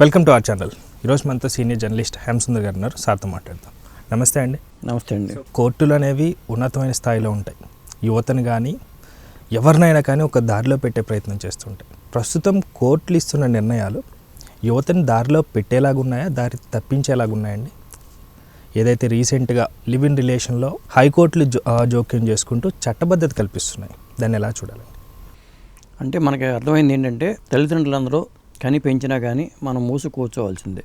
Welcome to our channel. ఈరోజు మనతో senior journalist Hemasundar గారు ఉన్నారు సార్తో మాట్లాడదాం. నమస్తే అండి. నమస్తే అండి. కోర్టులు అనేవి ఉన్నతమైన స్థాయిలో ఉంటాయి. యువతను కానీ ఎవరినైనా కానీ ఒక దారిలో పెట్టే ప్రయత్నం చేస్తుంటాయి. ప్రస్తుతం కోర్టులు ఇస్తున్న నిర్ణయాలు యువతని దారిలో పెట్టేలాగా ఉన్నాయా? దారి తప్పించేలాగా ఉన్నాయండి? ఏదైతే రీసెంట్గా లివ్ ఇన్ రిలేషన్లో హైకోర్టులు జోక్యం చేసుకుంటూ చట్టబద్ధత కల్పిస్తున్నాయి. దాన్ని ఎలా చూడాలండి? అంటే మనకి అర్థమైంది ఏంటంటే తల్లిదండ్రులందరూ కని పెంచినా కానీ మనం మూసి కూర్చోవాల్సిందే.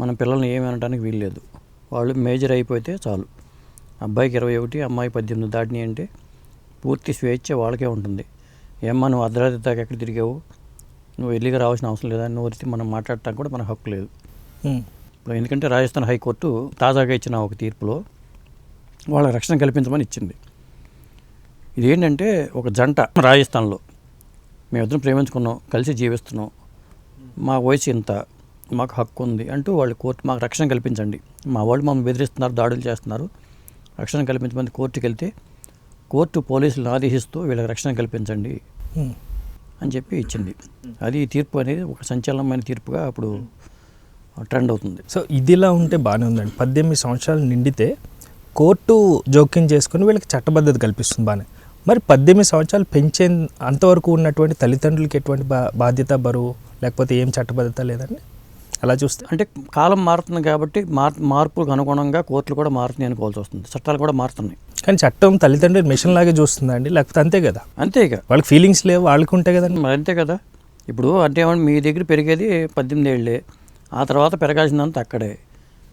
మన పిల్లల్ని ఏమి అనడానికి వీల్లేదు. వాళ్ళు మేజర్ అయిపోతే చాలు. అబ్బాయికి ఇరవై ఒకటి అమ్మాయి పద్దెనిమిది దాటిని అంటే పూర్తి స్వేచ్ఛ వాళ్ళకే ఉంటుంది. ఏమ్మా నువ్వు అర్ధరాత్రి దాకా ఎక్కడ తిరిగావు? నువ్వు ఎల్లిగా రావాల్సిన అవసరం లేదా? నువ్వు వస్తే మనం మాట్లాడటానికి కూడా మనకు హక్కు లేదు. ఇప్పుడు ఎందుకంటే రాజస్థాన్ హైకోర్టు తాజాగా ఇచ్చిన ఒక తీర్పులో వాళ్ళ రక్షణ కల్పించమని ఇచ్చింది. ఇదేంటంటే ఒక జంట రాజస్థాన్లో. మేమిద్దరం ప్రేమించుకున్నాం కలిసి జీవిస్తున్నాం. మా వయసు ఇంత మాకు హక్కు ఉంది అంటూ వాళ్ళు కోర్టు మాకు రక్షణ కల్పించండి. మా వాళ్ళు మమ్మల్ని బెదిరిస్తున్నారు దాడులు చేస్తున్నారు. రక్షణ కల్పించమని కోర్టుకి వెళ్తే కోర్టు పోలీసులను ఆదేశిస్తూ వీళ్ళకి రక్షణ కల్పించండి. అని చెప్పి ఇచ్చింది. అది తీర్పు అనేది ఒక సంచలనమైన తీర్పుగా అప్పుడు ట్రెండ్ అవుతుంది. సో ఇదిలా ఉంటే బాగానే ఉందండి. పద్దెనిమిది సంవత్సరాలు నిండితే కోర్టు జోక్యం చేసుకుని వీళ్ళకి చట్టబద్ధత కల్పిస్తుంది బాగానే మరి పద్దెనిమిది సంవత్సరాలు పెంచే అంతవరకు ఉన్నటువంటి తల్లిదండ్రులకి ఎటువంటి బా బాధ్యత బరువు లేకపోతే ఏం చట్టబద్ధత లేదండి? అలా చూస్తే. అంటే కాలం మారుతుంది కాబట్టి మార్ మార్పులకు అనుగుణంగా కోర్టులు కూడా మారుతున్నాయి అనుకోవాల్సి వస్తుంది. చట్టాలు కూడా మారుతున్నాయి. కానీ చట్టం తల్లిదండ్రులు మిషన్ లాగే చూస్తుందండి లేకపోతే అంతే కదా? అంతే వాళ్ళకి ఫీలింగ్స్ లేవు వాళ్ళకి ఉంటాయి కదండి. మరి అంతే కదా. ఇప్పుడు అంటే మీ దగ్గర పెరిగేది పద్దెనిమిది ఏళ్ళే ఆ తర్వాత పెరగాల్సిందంతా అక్కడే.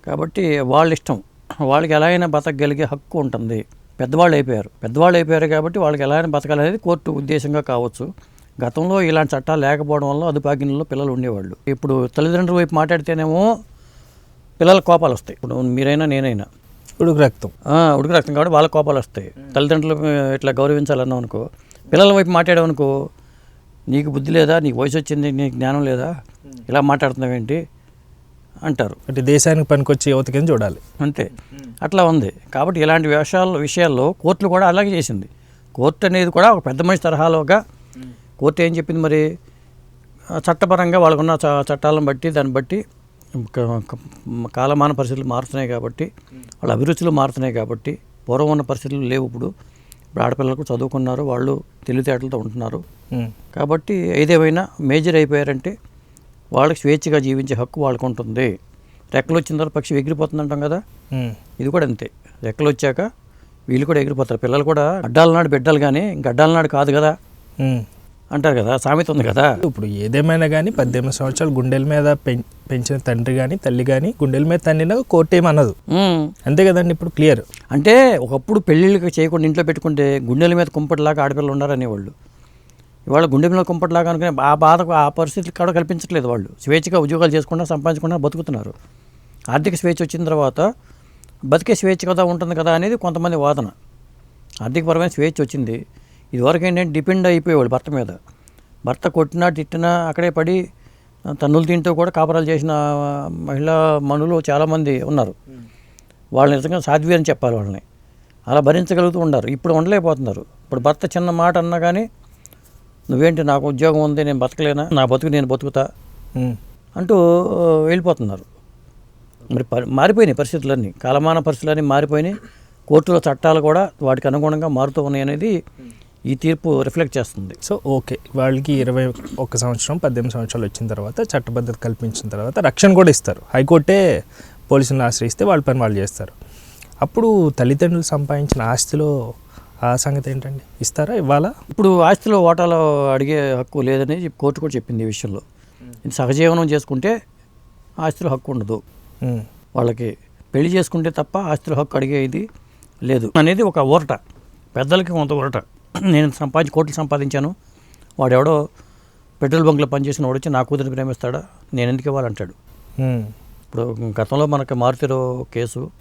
కాబట్టి వాళ్ళ ఇష్టం. వాళ్ళకి ఎలా అయినా బతకగలిగే హక్కు ఉంటుంది. పెద్దవాళ్ళు అయిపోయారు పెద్దవాళ్ళు అయిపోయారు కాబట్టి వాళ్ళకి ఎలా అయినా బతకాలనేది కోర్టు ఉద్దేశంగా కావచ్చు. గతంలో ఇలాంటి చట్టాలు లేకపోవడం వల్ల అదుపాగిన్లో పిల్లలు ఉండేవాళ్ళు. ఇప్పుడు తల్లిదండ్రుల వైపు మాట్లాడితేనేమో పిల్లల కోపాలు వస్తాయి. ఇప్పుడు మీరైనా నేనైనా. ఉడుకు రక్తం. ఉడుకు రక్తం కాబట్టి వాళ్ళ కోపాలు వస్తాయి. తల్లిదండ్రులు ఇట్లా గౌరవించాలన్నాం అనుకో పిల్లల వైపు మాట్లాడామనుకో నీకు బుద్ధి లేదా నీకు వయసు వచ్చింది నీకు జ్ఞానం లేదా ఇలా మాట్లాడుతున్నావేంటి? అంటారు. అంటే దేశానికి పనికొచ్చే యువత కింద చూడాలి. అంతే. అట్లా ఉంది. కాబట్టి ఇలాంటి విషయాలు విషయాల్లో కోర్టులు కూడా అలాగే చేసింది. కోర్టు అనేది కూడా ఒక పెద్ద మనిషి తరహాలోగా కోర్టు ఏం చెప్పింది మరి? చట్టపరంగా వాళ్ళకున్న చ- చట్టాలను బట్టి దాన్ని బట్టి కాలమాన పరిస్థితులు మారుతున్నాయి కాబట్టి వాళ్ళ అభిరుచులు మారుతున్నాయి కాబట్టి పూర్వం ఉన్న పరిస్థితులు లేవు ఇప్పుడు. ఇప్పుడు ఆడపిల్లలకు చదువుకున్నారు వాళ్ళు తెలివితేటలతో ఉంటున్నారు. కాబట్టి ఏదేమైనా మేజర్ అయిపోయారంటే వాళ్ళకి స్వేచ్ఛగా జీవించే హక్కు వాళ్ళకు ఉంటుంది రెక్కలు వచ్చిన తర్వాత పక్షి ఎగిరిపోతుందంటాం కదా? ఉమ్. ఇది కూడా అంతే. రెక్కలు వచ్చాక వీళ్ళు కూడా ఎగిరిపోతారు. పిల్లలు కూడా అడ్డాల నాడు బిడ్డలు కానీ ఇంక అడ్డాల నాడు కాదు కదా. అంటారు కదా? సామెత ఉంది కదా? ఇప్పుడు ఏదేమైనా కానీ పద్దెనిమిది సంవత్సరాలు గుండెల మీద పెంచిన తండ్రి కానీ తల్లి కానీ గుండెల మీద తన్నిన కోర్టు ఏమన్నదు. అంతే కదండి ఇప్పుడు క్లియర్. అంటే ఒకప్పుడు పెళ్ళిళ్ళకి చేయకుండా ఇంట్లో పెట్టుకుంటే గుండెల మీద కుంపటిలాగా ఆడపిల్లలు ఉన్నారనేవాళ్ళు ఇవాళ గుండె మీద అనుకునే ఆ బాధకు ఆ పరిస్థితులు కూడా కల్పించట్లేదు వాళ్ళు. స్వేచ్ఛగా ఉద్యోగాలు చేసుకుంటా సంపాదించకుండా బతుకుతున్నారు. ఆర్థిక స్వేచ్ఛ వచ్చిన తర్వాత బతికే స్వేచ్ఛ కదా ఉంటుంది కదా అనేది కొంతమంది వాదన. ఆర్థికపరమైన స్వేచ్ఛ వచ్చింది. ఇదివరకు ఏంటంటే డిపెండ్ అయిపోయేవాళ్ళు భర్త మీద. భర్త కొట్టినా తిట్టినా అక్కడే పడి తన్నులు తింటూ కూడా కాపరాలు చేసిన మహిళా మనులు చాలామంది ఉన్నారు. వాళ్ళు నిజంగా సాధ్వి అని చెప్పాలి వాళ్ళని. అలా భరించగలుగుతూ ఉన్నారు. ఇప్పుడు ఉండలేకపోతున్నారు. ఇప్పుడు భర్త చిన్న మాట అన్నా కానీ నువ్వేంటి నాకు ఉద్యోగం ఉంది నేను బతకలేనా? నా బతుకు నేను బతుకుతా. అంటూ వెళ్ళిపోతున్నారు. మరి మారిపోయినాయి పరిస్థితులన్నీ. కాలమాన పరిస్థితులన్నీ మారిపోయినాయి. కోర్టుల చట్టాలు కూడా వాటికి అనుగుణంగా మారుతూ ఉన్నాయి అనేది ఈ తీర్పు రిఫ్లెక్ట్ చేస్తుంది. So okay. వాళ్ళకి ఇరవై ఒక్క సంవత్సరం పద్దెనిమిది సంవత్సరాలు వచ్చిన తర్వాత చట్టబద్ధత కల్పించిన తర్వాత రక్షణ కూడా ఇస్తారు. హైకోర్టే పోలీసులను ఆశ్రయిస్తే వాళ్ళ పని వాళ్ళు చేస్తారు. అప్పుడు తల్లిదండ్రులు సంపాదించిన ఆస్తిలో ఆ సంగతి ఏంటండి? ఇస్తారా ఇవ్వాలా? ఇప్పుడు ఆస్తిలో ఓటాలో అడిగే హక్కు లేదని కోర్టు కూడా చెప్పింది ఈ విషయంలో. సహజీవనం చేసుకుంటే ఆస్తిలో హక్కు ఉండదు. వాళ్ళకి పెళ్ళి చేసుకుంటే తప్ప ఆస్తుల హక్కు అడిగేది లేదు. అనేది ఒక ఊరట. పెద్దలకి కొంత ఊరట. నేను సంపాదించి కోట్లు సంపాదించాను. వాడెవడో పెట్రోల్ బంక్లో పనిచేసిన వాడు వచ్చి నా కూతురిని ప్రేమిస్తాడా? నేను ఎందుకు ఇవ్వాలంటాడు. ఇప్పుడు గతంలో మనకి మారుతిరో కేసు.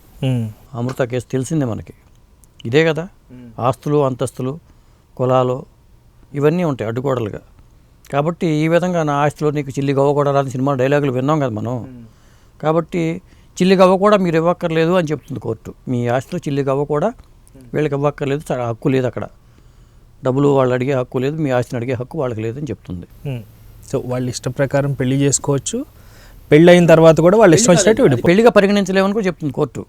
అమృత కేసు తెలిసిందే మనకి. ఇదే కదా? ఆస్తులు అంతస్తులు కులాలు ఇవన్నీ ఉంటాయి అడ్డుగోడలుగా కాబట్టి ఈ విధంగా నా ఆస్తిలో నీకు చిల్లి గవ్వకూడదు అని సినిమా డైలాగులు విన్నాం కదా మనం. కాబట్టి చిల్లి గవ్వ కూడా మీరు ఇవ్వక్కర్లేదు అని చెప్తుంది కోర్టు. మీ ఆస్తిలో చిల్లి గవ్వ కూడా వీళ్ళకి ఇవ్వక్కర్లేదు చాలా హక్కు లేదు అక్కడ. డబ్బులు వాళ్ళు అడిగే హక్కు లేదు మీ ఆస్తిని అడిగే హక్కు వాళ్ళకి లేదని చెప్తుంది. సో వాళ్ళ ఇష్ట ప్రకారం పెళ్ళి చేసుకోవచ్చు. పెళ్ళి అయిన తర్వాత కూడా వాళ్ళు ఇష్టం వచ్చినట్టు విడిపో పెళ్ళిగా పరిగణించలేమని కూడా చెప్తుంది కోర్టు.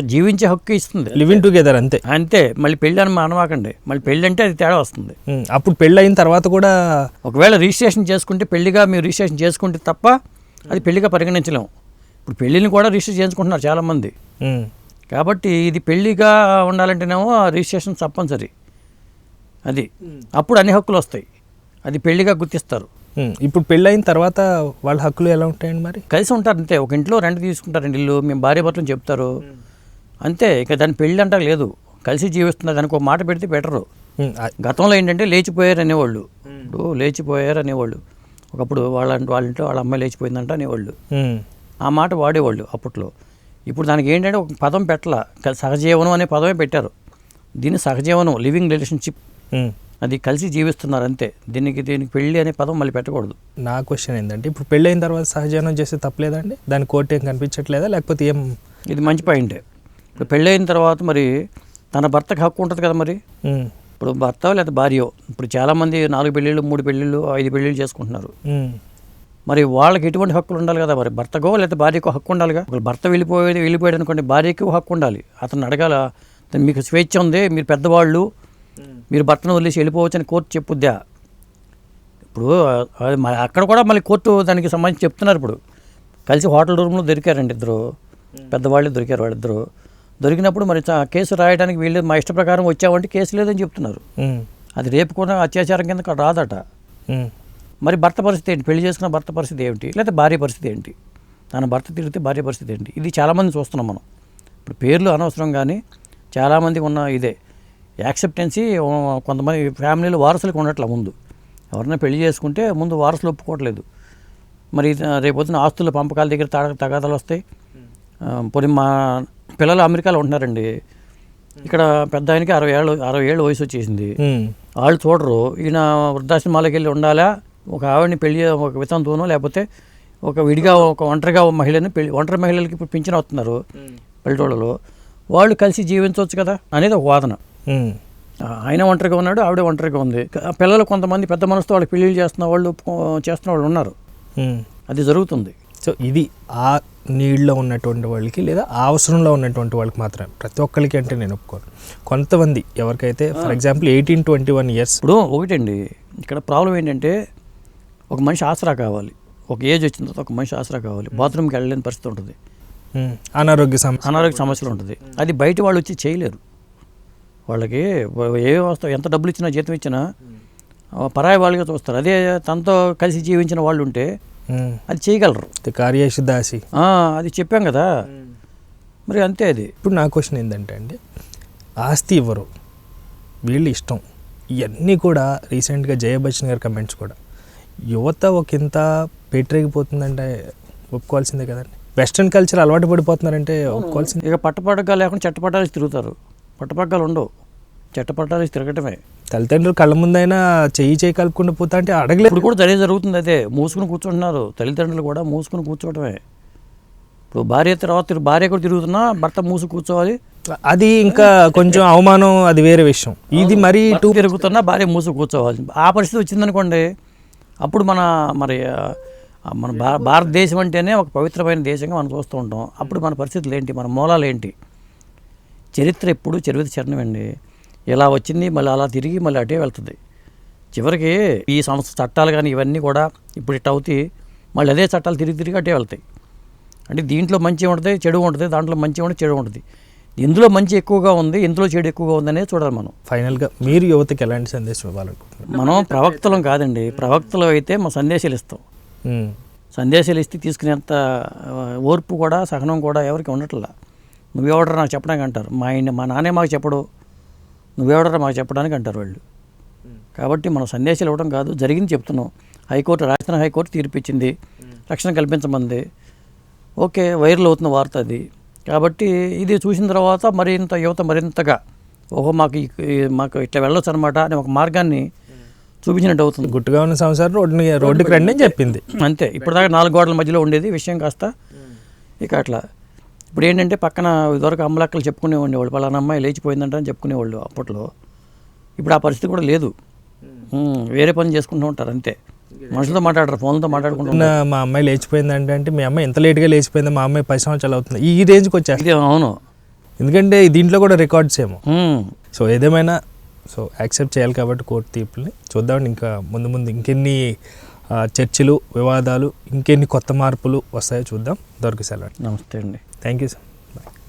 జీవించే హక్కు ఇస్తుంది. లివింగ్ టుగెదర్ అంతే. అంతే. మళ్ళీ పెళ్ళి అని అనమాకండి మళ్ళీ పెళ్ళి అంటే అది తేడా వస్తుంది. అప్పుడు పెళ్ళి అయిన తర్వాత కూడా ఒకవేళ రిజిస్ట్రేషన్ చేసుకుంటే పెళ్ళిగా మీరు రిజిస్ట్రేషన్ చేసుకుంటే తప్ప అది పెళ్ళిగా పరిగణించలేము. ఇప్పుడు పెళ్ళిని కూడా రిజిస్టర్ చేయించుకుంటున్నారు చాలామంది. కాబట్టి ఇది పెళ్ళిగా ఉండాలంటేనేమో రిజిస్ట్రేషన్ తప్పనిసరి. అది. అప్పుడు అన్ని హక్కులు వస్తాయి. అది పెళ్ళిగా గుర్తిస్తారు. ఇప్పుడు పెళ్ళి అయిన తర్వాత వాళ్ళ హక్కులు ఎలా ఉంటాయండి మరి? కలిసి ఉంటారు అంతే. ఒక ఇంట్లో రెంట్ తీసుకుంటారండి ఇల్లు మేము భార్య భర్తలు చెప్తారు. అంతే ఇక దాని పెళ్ళి అంటే లేదు. కలిసి జీవిస్తున్నారు దానికి ఒక మాట పెడితే బెటరు. గతంలో ఏంటంటే లేచిపోయారు అనేవాళ్ళు. ఇప్పుడు లేచిపోయారు అనేవాళ్ళు. ఒకప్పుడు వాళ్ళ వాళ్ళ ఇంట్లో వాళ్ళ అమ్మాయి లేచిపోయిందంట అనేవాళ్ళు. ఆ మాట వాడేవాళ్ళు అప్పట్లో. ఇప్పుడు దానికి ఏంటంటే ఒక పదం పెట్టాల. సహజీవనం అనే పదమే పెట్టారు. దీన్ని సహజీవనం లివింగ్ రిలేషన్షిప్. అది కలిసి జీవిస్తున్నారు అంతే దీనికి దీనికి పెళ్ళి అనే పదం మళ్ళీ పెట్టకూడదు. నా క్వశ్చన్ ఏంటంటే ఇప్పుడు పెళ్ళి అయిన తర్వాత సహజీవనం చేస్తే తప్పలేదండి? దాని కోర్టు ఏం కనిపించట్లేదా? లేకపోతే ఏం? ఇది మంచి పాయింటే. ఇప్పుడు పెళ్ళైన తర్వాత మరి తన భర్తకి హక్కు ఉంటుంది కదా మరి? ఇప్పుడు భర్త లేదా భార్యో? ఇప్పుడు చాలామంది నాలుగు పెళ్ళిళ్ళు మూడు పెళ్ళిళ్ళు ఐదు పెళ్ళిళ్ళు చేసుకుంటున్నారు. మరి వాళ్ళకి ఎటువంటి హక్కులు ఉండాలి కదా మరి? భర్తకో లేదా భార్యకో హక్కు ఉండాలిగా? భర్త వెళ్ళిపోయేది వెళ్ళిపోయాడు అనుకోండి భార్యకి హక్కు ఉండాలి. అతను అడగాల? "అతను మీకు స్వేచ్ఛ ఉంది మీరు పెద్దవాళ్ళు మీరు భర్తను వదిలేసి వెళ్ళిపోవచ్చు అని కోర్టు చెప్పుద్దా? ఇప్పుడు అక్కడ కూడా మళ్ళీ కోర్టు దానికి సంబంధించి చెప్తున్నారు ఇప్పుడు. కలిసి హోటల్ రూమ్లో దొరికారండి ఇద్దరు. పెద్దవాళ్ళు దొరికారు వాళ్ళిద్దరు. దొరికినప్పుడు మరి కేసు రాయడానికి వీళ్ళు మా ఇష్ట ప్రకారం వచ్చామంటే కేసు లేదని చెప్తున్నారు. అది రేపు కూడా అత్యాచారం కింద రాదట. మరి భర్త పరిస్థితి ఏంటి? పెళ్ళి చేసుకున్న భర్త పరిస్థితి ఏంటి లేదా భార్య పరిస్థితి ఏంటి? తన భర్త తిరిగితే భార్య పరిస్థితి ఏంటి? ఇది చాలామంది చూస్తున్నాం మనం. ఇప్పుడు పేర్లు అనవసరం కానీ చాలామంది ఉన్న ఇదే. యాక్సెప్టెన్సీ కొంతమంది ఫ్యామిలీలో వారసులకు ఉండట్ల ముందు. ఎవరైనా పెళ్ళి చేసుకుంటే ముందు వారసులు ఒప్పుకోవట్లేదు. మరి రేపొద్దున ఆస్తుల పంపకాల దగ్గర తగ తగాదాలు వస్తాయి. పోనీ మా పిల్లలు అమెరికాలో ఉంటున్నారండి. ఇక్కడ పెద్ద ఆయనకి అరవై ఏళ్ళు అరవై ఏళ్ళు వయసు వచ్చేసింది. వాళ్ళు చూడరు. ఈయన వృద్ధాశ్రమాలకు వెళ్ళి ఉండాలా? ఒక ఆవిడని పెళ్ళి ఒక వితంతువునో లేకపోతే ఒక విడిగా ఒక ఒంటరిగా ఒక మహిళని పెళ్ళి ఒంటరి మహిళలకి ఇప్పుడు పింఛన్ వస్తున్నారు పల్లెటూళ్ళలో. వాళ్ళు కలిసి జీవించవచ్చు కదా? అనేది ఒక వాదన. ఆయన ఒంటరిగా ఉన్నాడు ఆవిడ ఒంటరిగా ఉంది. పిల్లలు కొంతమంది పెద్ద మనసుతో వాళ్ళకి పెళ్ళిళ్ళు చేస్తున్న వాళ్ళు చేస్తున్న వాళ్ళు ఉన్నారు. ఉమ్. అది జరుగుతుంది. సో ఇది ఆ నీడ్లో ఉన్నటువంటి వాళ్ళకి లేదా ఆ అవసరంలో ఉన్నటువంటి వాళ్ళకి మాత్రమే. ప్రతి ఒక్కరికి అంటే నేను ఒప్పుకోను. కొంతమంది ఎవరికైతే for example eighteen twenty one years ఇప్పుడు ఒకటండి. ఇక్కడ ప్రాబ్లం ఏంటంటే ఒక మనిషి ఆసరా కావాలి. ఒక ఏజ్ వచ్చిన తర్వాత ఒక మనిషి ఆసరా కావాలి. బాత్రూమ్కి వెళ్ళలేని పరిస్థితి ఉంటుంది. అనారోగ్య సమస్య అనారోగ్య సమస్యలు ఉంటుంది. అది బయట వాళ్ళు వచ్చి చేయలేరు. వాళ్ళకి ఏ వస్తావు ఎంత డబ్బులు ఇచ్చినా జీతం ఇచ్చినా పరాయి వాళ్ళగా చూస్తారు. అదే తనతో కలిసి జీవించిన వాళ్ళు ఉంటే అది చేయగలరు. కార్యేషు దాసి. అది చెప్పాం కదా. మరి అంతే అది. ఇప్పుడు నా క్వశ్చన్ ఏంటంటే అండి ఆస్తి ఇవ్వరు వీళ్ళు ఇష్టం. ఇవన్నీ కూడా రీసెంట్గా జయ బచ్చన్ గారి కమెంట్స్ కూడా. యువత ఒక ఇంత పెట్టరేగిపోతుందంటే ఒప్పుకోవాల్సిందే కదండి. వెస్ట్రన్ కల్చర్ అలవాటు పడిపోతున్నారంటే ఒప్పుకోవాల్సిందే. ఇక పట్టపట్టగా లేకుండా చట్టపట్టాలు తిరుగుతారు. పట్టపగ్గాలు ఉండవు. చట్టపట్టాలు తిరగటమే. తల్లిదండ్రులు కళ్ళ ముందైనా చెయ్యి చేయి కలుపుకుంటూ పోతా అంటే అడగలేదు ఇప్పుడు కూడా అదే జరుగుతుంది అదే. మూసుకుని కూర్చుంటున్నారు. తల్లిదండ్రులు కూడా మూసుకుని కూర్చోవటమే. ఇప్పుడు భార్య తర్వాత భార్య కూడా తిరుగుతున్నా భర్త మూసు కూర్చోవాలి. అది ఇంకా కొంచెం అవమానం అది వేరే విషయం. ఇది మరీ భర్త తిరుగుతున్నా భార్య మూసు కూర్చోవాలి. ఆ పరిస్థితి వచ్చిందనుకోండి అప్పుడు మన మరి మన భారతదేశం అంటేనే ఒక పవిత్రమైన దేశంగా మనం చూస్తూ ఉంటాం. అప్పుడు మన పరిస్థితులు ఏంటి? మన మూలాలు ఏంటి? చరిత్ర ఎప్పుడు చరిత్ర చరణమండి ఇలా వచ్చింది మళ్ళీ అలా తిరిగి మళ్ళీ అటే వెళ్తుంది. చివరికి ఈ సంస్థ చట్టాలు కానీ ఇవన్నీ కూడా ఇప్పుడు ఇట్ అవుతాయి మళ్ళీ అదే చట్టాలు తిరిగి తిరిగి అటే వెళ్తాయి. అంటే దీంట్లో మంచి ఉంటుంది చెడు ఉంటుంది దాంట్లో మంచి ఉంటుంది చెడు ఉంటుంది. ఇందులో మంచి ఎక్కువగా ఉంది ఇందులో చెడు ఎక్కువగా ఉంది అనేది చూడాలి మనం. ఫైనల్గా మీరు యువతకి ఎలాంటి సందేశం ఇవ్వాలనుకుంటున్నారు మనం ప్రవక్తలం కాదండి ప్రవక్తలు అయితే మనం సందేశాలు ఇస్తాం. సందేశాలు ఇస్తే తీసుకునేంత ఓర్పు కూడా సహనం కూడా ఎవరికి ఉండట్లా. నువ్వెవడరా నాకు చెప్పడానికి అంటారు? మా ఆయన మా నాన్నే మాకు చెప్పడు. నువ్వెవడరా మాకు చెప్పడానికి అంటారు వాళ్ళు. కాబట్టి మనం సందేశాలు ఇవ్వడం కాదు జరిగింది చెప్తున్నాం. హైకోర్టు రాజస్థాన్ హైకోర్టు తీర్పు ఇచ్చింది రక్షణ కల్పించమంది. ఓకే వైరల్ అవుతున్న వార్త అది. కాబట్టి ఇది చూసిన తర్వాత మరింత యువత మరింతగా ఓహో మాకు మాకు ఇట్లా వెళ్ళొచ్చు అనమాట అనే ఒక మార్గాన్ని చూపించినట్టు అవుతుంది. గుట్టుగా ఉన్న సంవత్సరం రోడ్డుని రోడ్డుకి రండి అని చెప్పింది. అంతే ఇప్పటిదాకా నాలుగు గోడల మధ్యలో ఉండేది విషయం కాస్త. ఇక అట్లా. ఇప్పుడు ఏంటంటే పక్కన ఇదివరకు అమ్మలక్కలు చెప్పుకునే ఉండేవాళ్ళు పలానా అమ్మాయి లేచిపోయిందంట అని చెప్పుకునేవాళ్ళు అప్పట్లో. ఇప్పుడు ఆ పరిస్థితి కూడా లేదు. వేరే పని చేసుకుంటూ ఉంటారు అంతే. మనుషులతో మాట్లాడరు ఫోన్లతో మాట్లాడుకుంటూ నిన్న మా అమ్మాయి లేచిపోయింది అంటే అంటే మీ అమ్మాయి ఎంత లేట్గా లేచిపోయింది మా అమ్మాయి పది సంవత్సరాలు అవుతుంది. ఈ రేంజ్కి వచ్చేస్తుంది ఇది అవును. ఎందుకంటే దీంట్లో కూడా రికార్డ్స్ ఏమో. సో ఏదేమైనా సో యాక్సెప్ట్ చేయాలి కాబట్టి కోర్టు తీర్పుని. చూద్దాం ఇంకా ముందు ముందు ఇంకెన్ని చర్చలు వివాదాలు ఇంకెన్ని కొత్త మార్పులు వస్తాయో చూద్దాం. దొరికి సెలవు నమస్తే అండి. Thank you, sir.